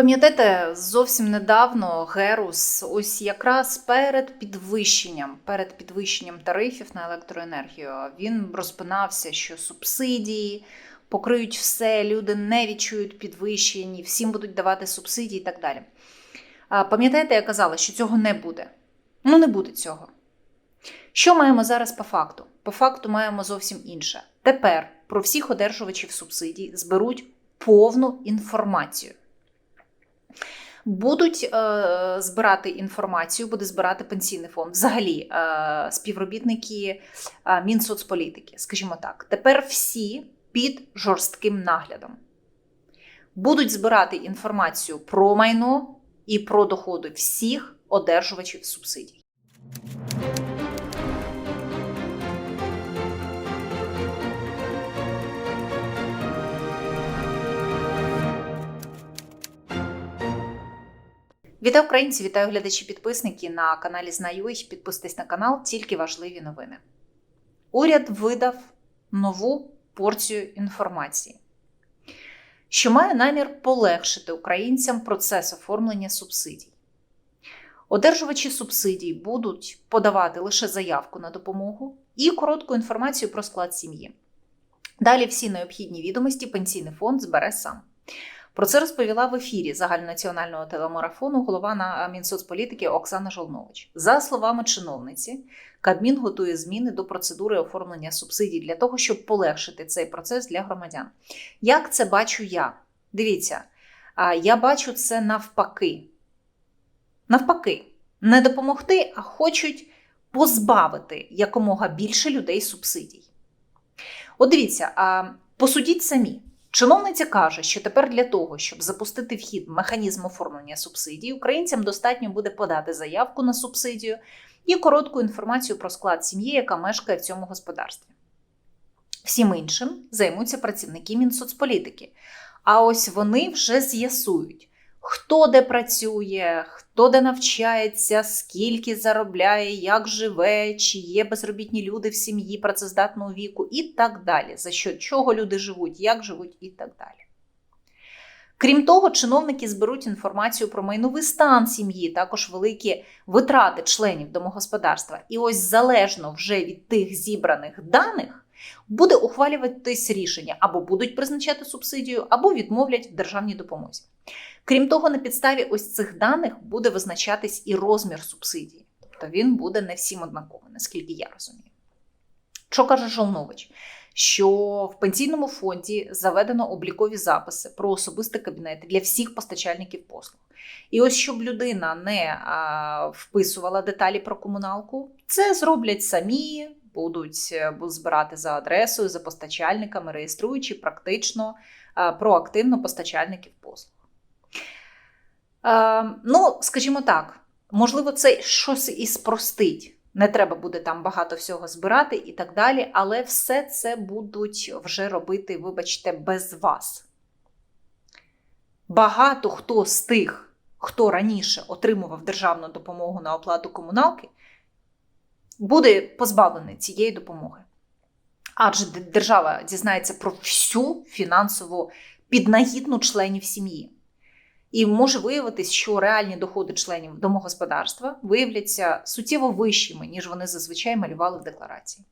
Пам'ятаєте, зовсім недавно Герус, ось якраз перед підвищенням, перед підвищенням тарифів на електроенергію, він розпинався, що субсидії покриють все, люди не відчують підвищень, всім будуть давати субсидії і так далі. Пам'ятаєте, я казала, що цього не буде. Ну, не буде цього. Що маємо зараз по факту? По факту маємо зовсім інше. Тепер про всіх одержувачів субсидій зберуть повну інформацію. Будуть е, збирати інформацію, буде збирати пенсійний фонд. Взагалі, е, співробітники е, Мінсоцполітики, скажімо так, тепер всі під жорстким наглядом. Будуть збирати інформацію про майно і про доходи всіх одержувачів субсидій. Вітаю українці, вітаю глядачі підписники на каналі Знаю. Підписуйтесь на канал, тільки важливі новини. Уряд видав нову порцію інформації, що має намір полегшити українцям процес оформлення субсидій. Одержувачі субсидій будуть подавати лише заявку на допомогу і коротку інформацію про склад сім'ї. Далі всі необхідні відомості пенсійний фонд збере сам. Про це розповіла в ефірі загальнонаціонального телемарафону голова на Мінсоцполітики Оксана Жолнович. За словами чиновниці, Кабмін готує зміни до процедури оформлення субсидій для того, щоб полегшити цей процес для громадян. Як це бачу я? Дивіться, я бачу це навпаки. Навпаки, не допомогти, а хочуть позбавити якомога більше людей субсидій. От дивіться, посудіть самі. Чиновниця каже, що тепер для того, щоб запустити вхід механізм оформлення субсидій, українцям достатньо буде подати заявку на субсидію і коротку інформацію про склад сім'ї, яка мешкає в цьому господарстві. Всім іншим займуться працівники Мінсоцполітики. А ось вони вже з'ясують, хто де працює, хто де навчається, скільки заробляє, як живе, чи є безробітні люди в сім'ї працездатного віку і так далі. За що чого люди живуть, як живуть і так далі. Крім того, чиновники зберуть інформацію про майновий стан сім'ї, також великі витрати членів домогосподарства. І ось залежно вже від тих зібраних даних буде ухвалюватись рішення або будуть призначати субсидію, або відмовлять в державній допомозі. Крім того, на підставі ось цих даних буде визначатись і розмір субсидії. Тобто він буде не всім однаковий, наскільки я розумію. Що каже Жолнович? Що в пенсійному фонді заведено облікові записи про особисті кабінети для всіх постачальників послуг. І ось щоб людина не а, вписувала деталі про комуналку, це зроблять самі, будуть, будуть збирати за адресою, за постачальниками, реєструючи практично проактивно постачальників послуг. Ну, скажімо так, можливо, це щось і спростить. Не треба буде там багато всього збирати і так далі, але все це будуть вже робити, вибачте, без вас. Багато хто з тих, хто раніше отримував державну допомогу на оплату комуналки, буде позбавлений цієї допомоги. Адже держава дізнається про всю фінансову піднагідну членів сім'ї. І може виявитись, що реальні доходи членів домогосподарства виявляться суттєво вищими, ніж вони зазвичай малювали в декларації.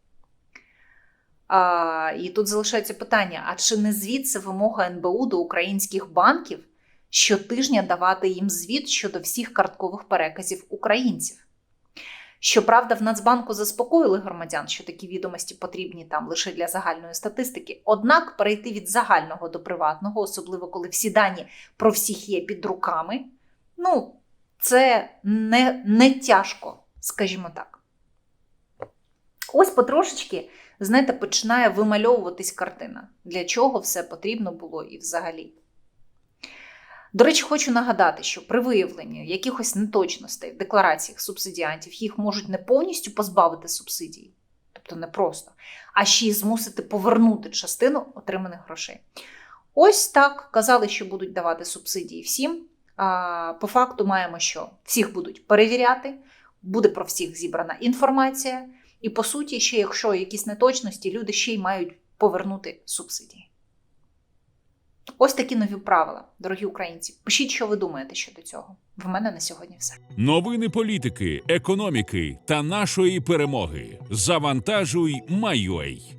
А, І тут залишається питання: а чи не звідси вимога НБУ до українських банків щотижня давати їм звіт щодо всіх карткових переказів українців? Щоправда, в Нацбанку заспокоїли громадян, що такі відомості потрібні там лише для загальної статистики. Однак перейти від загального до приватного, особливо коли всі дані про всіх є під руками, ну, це не, не тяжко, скажімо так. Ось потрошечки, знаєте, починає вимальовуватись картина, для чого все потрібно було і взагалі. До речі, хочу нагадати, що при виявленні якихось неточностей в деклараціях субсидіантів їх можуть не повністю позбавити субсидій, тобто не просто, а ще й змусити повернути частину отриманих грошей. Ось так казали, що будуть давати субсидії всім. По факту маємо, що всіх будуть перевіряти, буде про всіх зібрана інформація, і по суті, ще якщо якісь неточності, люди ще й мають повернути субсидії. Ось такі нові правила, дорогі українці. Пишіть, що ви думаєте щодо цього. В мене на сьогодні все. Новини політики, економіки та нашої перемоги. Завантажуй, майой.